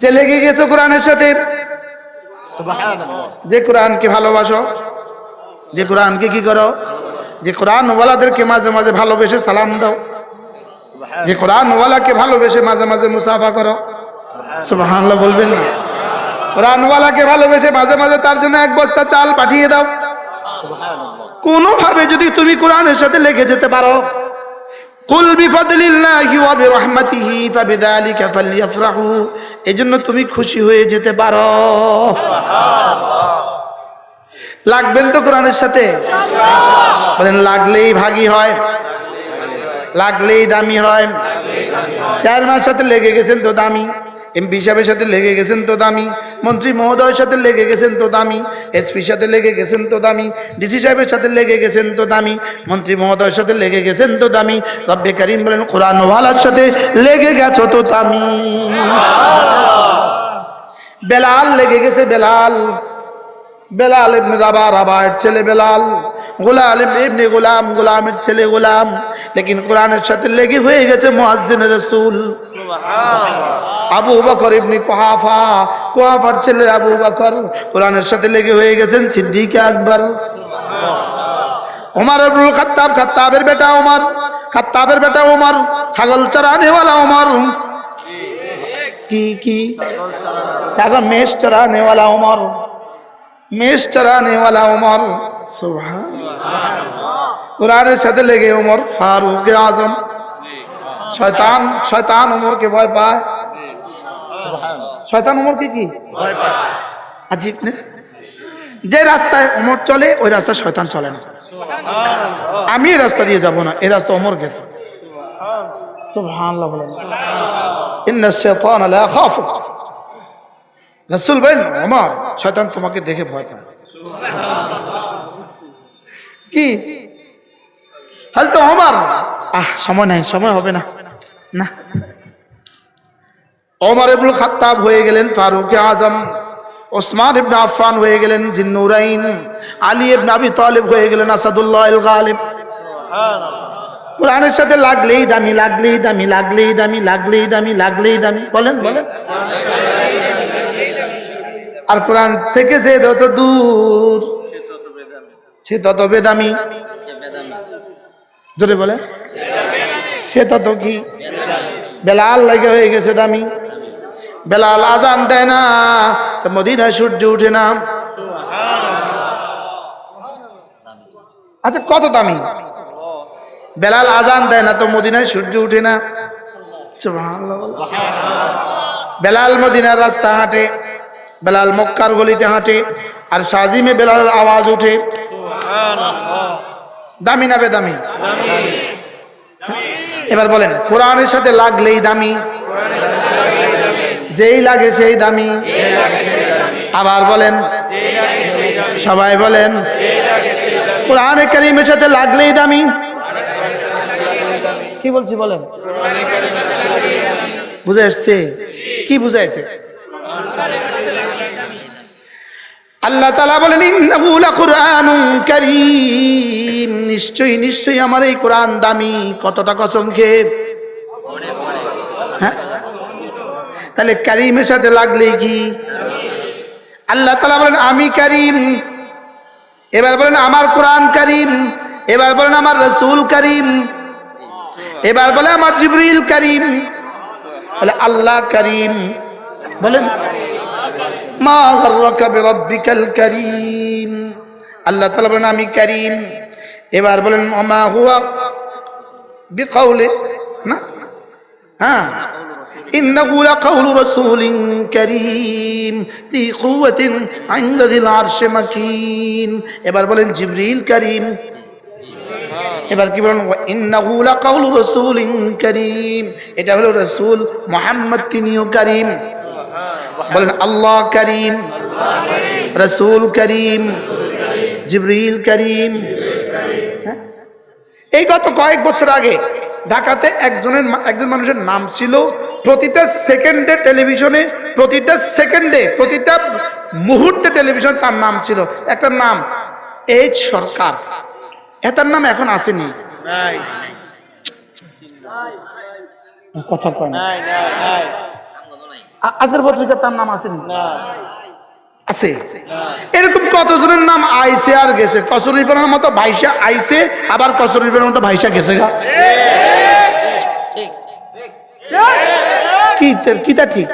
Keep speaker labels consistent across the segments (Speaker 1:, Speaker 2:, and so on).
Speaker 1: যে লেগে গেছো কোরআনের সাথে? যে কোরআনকে ভালোবাসো যে কোরআনকে কি করো? যে কোরআন ওয়ালাদেরকে মাঝে মাঝে ভালোবেসে সালাম দাও। যে কোরআন ওয়ালাকে ভালোবেসে মাঝে মাঝে মুসাফা করো। সুবহানাল্লাহ। বলবেন না। কোরআন ওয়ালাকে ভালোবেসে মাঝে মাঝে তার জন্য এক বস্তা চাল পাঠিয়ে দাও। কোনোভাবে যদি তুমি কোরআনের সাথে লেগে যেতে পারো কুল বিফাদলিল্লাহি ওয়া বিরহমাতিহি ফাবিযালিকা ফালইফরাহু এজন্য তুমি খুশি হয়ে যেতে পারো। লাগবেন তো কোরআনের সাথে? বলেন, লাগলেই ভাগি হয়, লাগলেই দামি হয়। চার মাস সাথে লেগে গেছেন তো দামি। এমপি সাহেবের সাথে লেগে গেছেন তো দামি, মন্ত্রী মহোদয়ের সাথে লেগে গেছেন তো দামি এসপির সাথে লেগে গেছেন তো দামি ডিসি সাহেবের সাথে লেগে গেছেন তো দামি, মন্ত্রী মহোদয়ের সাথে লেগে গেছেন তো দামি, রব্বে করিম বলেন কোরআন ওয়ালার সাথে লেগে গেছো তো দামি। বেলাল লেগে গেছে বেলাল বেলাল রাবা রাবার ছেলে বেলাল। গোলাম ইবনে গোলাম গোলামের ছেলে গোলাম। লেকিন কোরআনের সাথে লেগে হয়ে গেছে মুয়াজ্জিন রাসূল। আবু বকর ইবনে কুহাফা কুহাফার ছেলে আবু বকর কোরআনের সাথে লেগে হয়ে গেছেন সিদ্দিক আকবর। ওমর ইবনুল খাত্তাব খাত্তাবের বেটা ওমর খাত্তাবের বেটা ওমর ছাগল চরানেওয়ালা ওমর কি কি? ছাগল মেষ চরানেওয়ালা ওমর মেষ চরানেওয়ালা ওমর সুবহান কোরআনের সাথে লেগে ওমর ফারুক আজম। শয়তান শয়তান ওমরকে ভয় পায়। শয়তান ওমরকে কি? আজিব যে রাস্তায় ওমর চলে ওই রাস্তায় শয়তান চলে না। আমি এই রাস্তা দিয়ে যাব না এই রাস্তা ওমর গেছে। সুবহানাল্লাহ। বলেন। ইন্না শাইতানা লা ইয়াখাফু রাসূল বলেন ওমর শয়তান তোমাকে দেখে ভয় পায় কি? হযরত ওমর আহ, সময় নাই, সময় হবে না। না। ওমর ইবনুল খাত্তাব হয়ে গেলেন ফারুক আজম। ওসমান ইবনে আফফান হয়ে গেলেন জিন্নুরাইন। আলী ইবনে আবি তালিব হয়ে গেলেন আসাদুল্লাহ আল গালিব। কোরআনের সাথে লাগলেই দামি লাগলেই দামি লাগলেই দামি লাগলেই দামি লাগলেই দামি। বলেন বলেন। আর কোরআন থেকে যে যত দূর, সে তত বেদামি। জোরে বলে। সে তত কি? বেলাল লাগে হয়ে গেছে দামি। বেলাল আজান দেয় না মদিনায় সূর্য উঠে না। আচ্ছা কত দামি? বেলাল আজান দেয় না, তো মদিনায় সূর্য উঠে না। বেলাল মদিনার রাস্তা হাঁটে। বেলাল মক্কার গলিতে হাঁটে আর সাজিমে বেলাল আওয়াজ উঠে। দামি না বেদামি? এবার বলেন কোরআনের সাথে লাগলেই দামি? যেই লাগে সেই দামি? আবার বলেন সবাই বলেন কোরআনে কারিমের সাথে লাগলেই দামি? কি বলছি বলেন? বুঝে এসছে? কি বুঝাইছে? আল্লাহ তালা বলেন নিশ্চয়ই নিশ্চয়ই আমার এই কোরআন দামি। কতটা কসম খেয়ে হ্যাঁ? তাহলে কারিমের সাথে লাগলে কি? আল্লাহ তালা বলেন, আমি কারিম। এবার বলেন, আমার কোরআন কারিম। এবার বলেন, আমার রসুল কারিম। এবার বলে, আমার জিবরিল কারিম। বলে আল্লাহ করিম। বলেন মা গর্রকা বিরব্বিকাল করিম আল্লাহ তাআলা বলেন আমি করিম এবার বলেন মা হুয়া বিকাউলে না হ্যাঁ إنه لقول رسول كريم ذي قوة عند ذي العرش مكين এবার বলেন জিবরিল করিম এবার কি বলেন ইন্নাহু লাকাউলু রাসূলিন কারীম এটা হলো রাসূল মুহাম্মদ তিনিও করিম বলেন আল্লাহ করিম রাসূল করিম জিবরিল করিম। হ্যাঁ? এই গত কয়েক বছর আগে ঢাকাতে একজনের একজন মানুষের নাম ছিল প্রতিটা সেকেন্ডে টেলিভিশনে প্রতিটা সেকেন্ডে প্রতিটা মুহূর্তে টেলিভিশন তার নাম ছিল। একটা নাম এইচ সরকার। এটার নাম এখন আসেনি। কথা কয় না। আজকের পত্রিকার তার নাম আছে আছে। এরকম কতজনের নাম আইসে আর গেছে? কসরিপানের মতো ভাইসা আইসে আবার কসরিপানের মতো ভাইসা গেছে গা। কি কিটা ঠিক?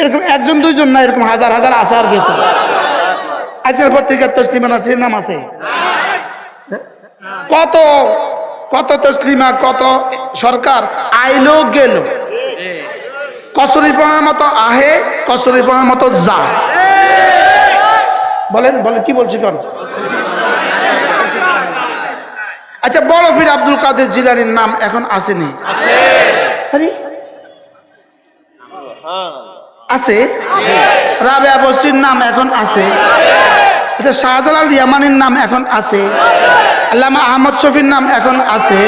Speaker 1: এরকম একজন দুইজন না এরকম হাজার হাজার আছে আর গেছে। আজকের পত্রিকার তসলিমান আছে নাম আছে। কত কত তসলিমা কত সরকার আইলো গেল। কসরিপনার মতো আহে কসরিপনার মতো যা। বলেন বলেন, কি বলছি কর আচ্ছা বড় পীর আব্দুল কাদের জিলানির নাম এখন আসেনি? আছে? রাবে বস্তির নাম এখন আছে। আচ্ছা শাহজালাল ইয়ামানির নাম এখন আছে। আল্লামা আহমদ শফির নাম এখন আছে।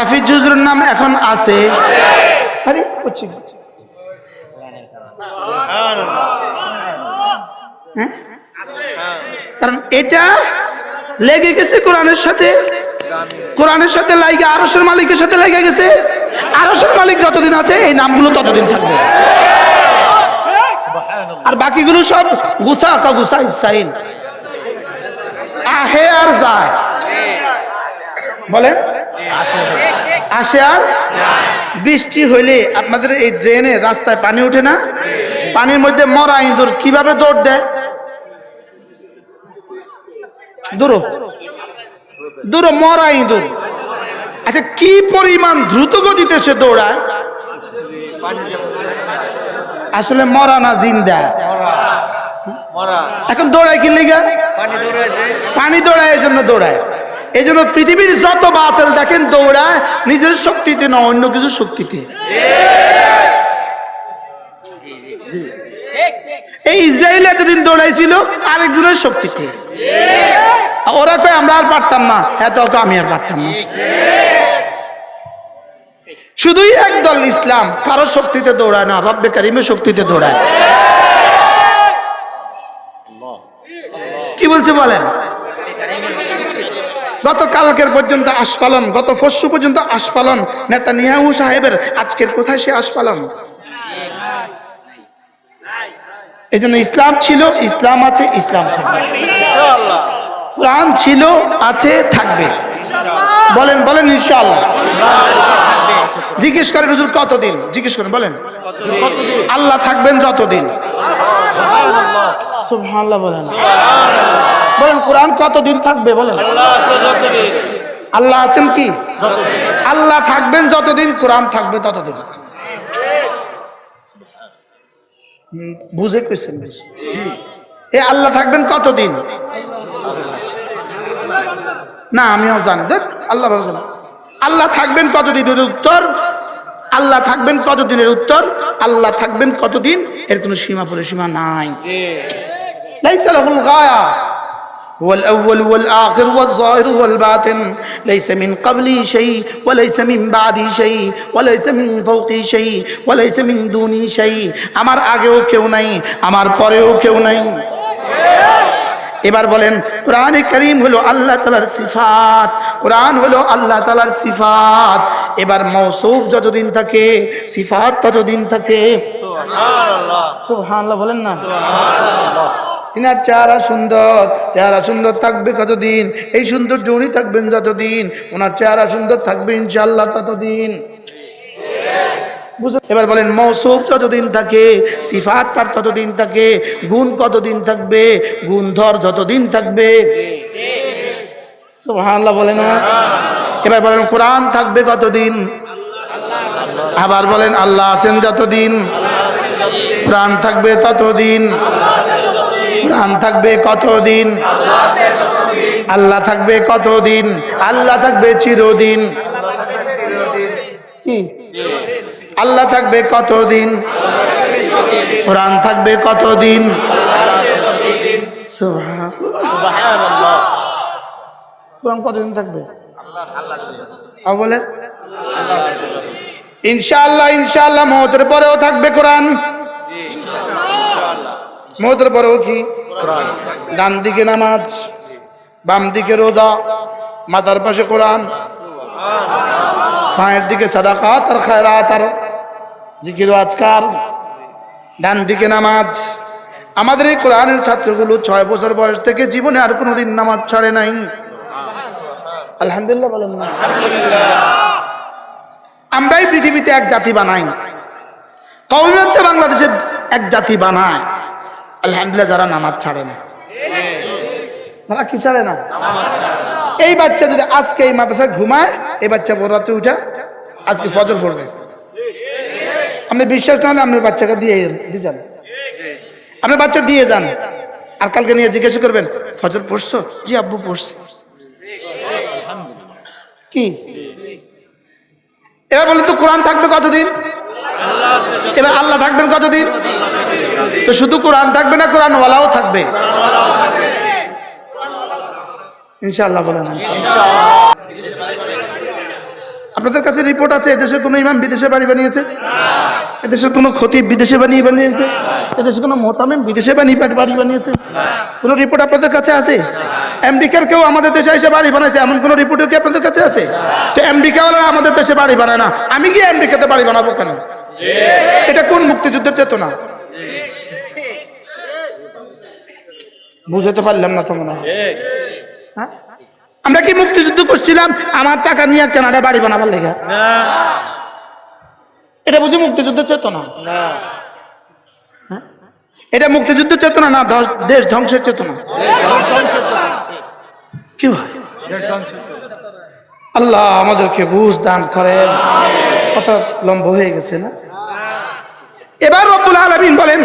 Speaker 1: হাফিজ জুজুরের নাম এখন আছে। হ্যাঁ? কারণ এটা লেগে গেছে কোরআনের সাথে। কোরআনের সাথে লাইগে আরসের মালিকের সাথে লেগে গেছে। আরসের মালিক যতদিন আছে, এই নামগুলো ততদিন থাকবে। আর বাকিগুলো সব গুসা কা গুসা ইসাইন। আহে আর যায়। বলেন। আসে। আর? বৃষ্টি হইলে আপনাদের এই ড্রেনে রাস্তায় পানি ওঠে না? পানির মধ্যে মরা ইঁদুর কীভাবে দৌড় দেয়? দূর দূর মরা ইঁদুর। আচ্ছা কি পরিমাণ দ্রুত গতিতে সে দৌড়ায়? আসলে মরা না জিন্দা। এখন দৌড়ায় কি লিগা? পানি দৌড়ায় এই জন্য দৌড়ায়। এই জন্য পৃথিবীর যত বাতিল দেখেন দৌড়ায়, নিজের শক্তিতে না, অন্য কিছু শক্তিতে। এই ইসরায়েল এতদিন দৌড়াইছিল, আরেকজনের শক্তিতে। ওরা কয়, আমরা আর পারতাম না। এত তো আমি আর পারতাম না। শুধুই একদল ইসলাম, কারও শক্তিতে দৌড়ায় না, রব্বে কারিমের শক্তিতে দৌড়ায়। কি বলছে বলেন? গত কালকের পর্যন্ত আশপালন গত পরশু পর্যন্ত আশপালন। নেতা নিহাউ সাহেবের আজকের কোথায় সে আশপালন? এই জন্য ইসলাম ছিল ইসলাম আছে ইসলাম থাকবে। কোরআন ছিল আছে থাকবে। বলেন বলেন ইনশাআল্লাহ। জিজ্ঞেস করেন হুজুর কতদিন? জিজ্ঞেস করেন বলেন। আল্লাহ থাকবেন যতদিন। সুবহানাল্লাহ বলেন। বলেন কোরআন কতদিন থাকবে? বলেন। আল্লাহ আছেন কি? আল্লাহ থাকবেন যতদিন কোরআন থাকবে ততদিন। হুম, বুঝে কইছেন এ আল্লাহ থাকবেন কতদিন? না আমিও জানি। দেখ আল্লাহ ভালো। আল্লাহ থাকবেন কতদিনের উত্তর আল্লাহ থাকবেন কতদিনের উত্তর আল্লাহ থাকবেন কতদিন এর কোনো সীমা পরিসীমা নাই ليس له الغاية هو الأول والآخر والظاهر والباطن ليس من قبلي شيء وليس من بعدي شيء وليس من فوقي شيء وليس من دوني شيء আমার আগেও কেউ নাই আমার পরেও কেউ নাই এবার বলেন, কোরআনে করিম হলো আল্লাহ তালার সিফাত, কোরআন হলো আল্লাহ তালার সিফাত। এবার মৌসুফ যতদিন থাকে, সিফাত ততদিন থাকে। বলেন না। ইনার চেহারা সুন্দর চেহারা সুন্দর থাকবে কতদিন? এই সুন্দর জড়ি থাকবেন যতদিন, ওনার চেহারা সুন্দর থাকবে ইনশাল্লাহ ততদিন? এবার বলেন মৌসুফ যতদিন থাকে, সিফাত তার ততদিন থাকে, গুণ কতদিন থাকবে, গুণধর যতদিন থাকবে। সুবহানাল্লাহ না? এবার বলেন, কোরআন থাকবে কতদিন? আবার বলেন, আল্লাহ আছেন যতদিন? কোরআন থাকবে ততদিন? কোরআন থাকবে কতদিন? আল্লাহ থাকবে কতদিন? আল্লাহ থাকবে চিরদিন। কি? আল্লাহ থাকবে কতদিন? কোরআন থাকবে কতদিন। কোরআন কতদিন থাকবে? বলেন। ইনশাআল্লাহ ইনশাআল্লাহ মহতের পরেও থাকবে কোরআন। মহতের পরেও কি? ডান দিকে নামাজ, বাম দিকে রোজা, মাথার পাশে কোরআন মায়ের দিকে সাদা সাদাকাত আর খায়রাত আর। জিকির আজকার, ডান দিকে নামাজ। আমাদের এই কোরআনের ছাত্রগুলো ছয় বছর বয়স থেকে জীবনে আর কোনোদিন নামাজ ছাড়ে নাই। আলহামদুলিল্লাহ বলেন আমরাই পৃথিবীতে এক জাতি বানাই। কওমি হচ্ছে বাংলাদেশের এক জাতি বানায়। আলহামদুলিল্লাহ যারা নামাজ ছাড়ে না। তারা কি ছাড়ে না? এই বাচ্চা যদি আজকে এই মাদ্রাসায় ঘুমায়, এই বাচ্চা রাতে উঠে আজকে ফজর পড়বে। আপনি বিশ্বাস না হলে আপনার বাচ্চাকে দিয়ে দিয়ে যান। আপনার বাচ্চা দিয়ে যান। আর কালকে নিয়ে জিজ্ঞাসা করবেন, ফজর পড়ছো? জি আব্বু, পড়ছে। কি? এবার বলেন তো, কোরআন থাকবে কতদিন? এবার আল্লাহ থাকবেন কতদিন? তো শুধু কোরআন থাকবে না কোরআন ওয়ালাও থাকবে? ইনশাআল্লাহ বলেন। আপনাদের কাছে রিপোর্ট আছে, এদেশে কোনো ইমাম বিদেশে বাড়ি বানিয়েছে? এদেশে কোনো ক্ষতি বিদেশে বানিয়ে বানিয়েছে? এদেশে কোনো মোতামেম বিদেশে বানিয়ে বাড়ি বানিয়েছে? কোনো রিপোর্ট আপনাদের কাছে আছে? আমেরিকার কেউ আমাদের দেশে এসে বাড়ি বানাইছে, এমন কোনো রিপোর্ট কি আপনাদের কাছে আছে? তো আমেরিকাওয়ালা আমাদের দেশে বাড়ি বানায় না। আমি গিয়ে আমেরিকাতে বাড়ি বানাবো কেন? এটা কোন মুক্তিযুদ্ধের চেতনা? বুঝতে পারলাম না তো মনে হয়? আমরা কি মুক্তিযুদ্ধ করছিলাম? আমার টাকা নিয়ে কেনাডা বাড়ি বানাবার লেগে। এটা বুঝি মুক্তিযুদ্ধের চেতনা? হ্যাঁ? এটা মুক্তিযুদ্ধ চেতনা না দেশ ধ্বংসের চেতনা? কি ভাই? আল্লাহ আমাদেরকে বুঝ দান করেন। কত লম্ব হয়ে গেছে না? এবার রব্বুল আলমিন বলেন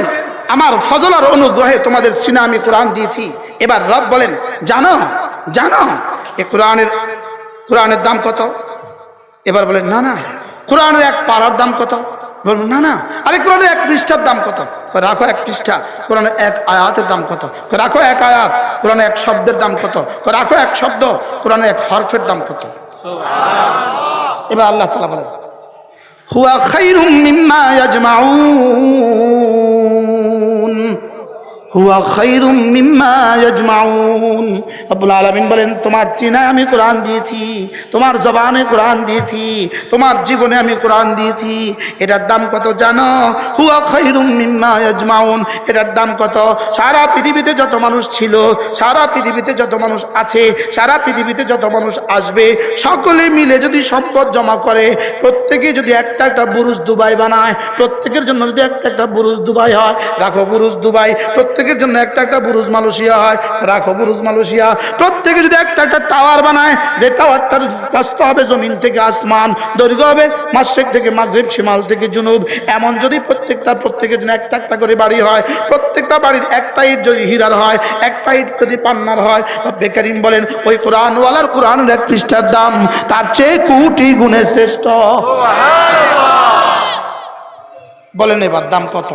Speaker 1: আমার ফজল আর অনুগ্রহে তোমাদের সিনা আমি কোরআন দিয়েছি। এবার রব বলেন জানো জানো এ কোরআনের কোরআনের দাম কত? এবার বলেন না না। কোরআনের এক পাড়ার দাম কত? বলব না না। আরে কোরআনের এক পৃষ্ঠার দাম কত? রাখো এক পৃষ্ঠা। কোরআনের এক আয়াতের দাম কত? রাখো এক আয়াত। কোরআনের এক শব্দের দাম কত? রাখো এক শব্দ। কোরআনের এক হরফের দাম কত? এবার আল্লাহ তালা বলেন, হুয়া খাইরুম মিম্মা হুয়া খাইরুম মিম্মা বলেন, তোমার আমি দিয়েছি, তোমার জবানে কোরআন দিয়েছি, তোমার জীবনে আমি কোরআন দিয়েছি। এটার দাম কত জানো? হুয়া খাইরুম মিম্মা এটার দাম কত? সারা পৃথিবীতে যত মানুষ ছিল, সারা পৃথিবীতে যত মানুষ আছে, সারা পৃথিবীতে যত মানুষ আসবে, সকলে মিলে যদি সম্পদ জমা করে, প্রত্যেকে যদি একটা একটা বুরুজ দুবাই বানায়, প্রত্যেকের জন্য যদি একটা একটা বুরুজ দুবাই হয়, রাখো বুরুজ দুবাই প্রত্যেকের জন্য একটা একটা বুরুজ মালয়েশিয়া হয়। রাখো বুরুজ মালয়েশিয়া। প্রত্যেকে যদি একটা একটা টাওয়ার বানায় যে টাওয়ারটার প্রস্ত হবে জমিন থেকে আসমান দৈর্ঘ্য হবে মাসেক থেকে মাগরিব শিমাল থেকে জুনুব। এমন যদি প্রত্যেকটা প্রত্যেকের জন্য একটা একটা করে বাড়ি হয় প্রত্যেকটা বাড়ির একটা ইট যদি হীরার হয় একটা ইট যদি পান্নার হয় বেকারিম বলেন ওই কোরআনওয়ালার কোরআনের এক পৃষ্ঠার দাম তার চেয়ে কোটি গুণে শ্রেষ্ঠ। বলেন এবার দাম কত?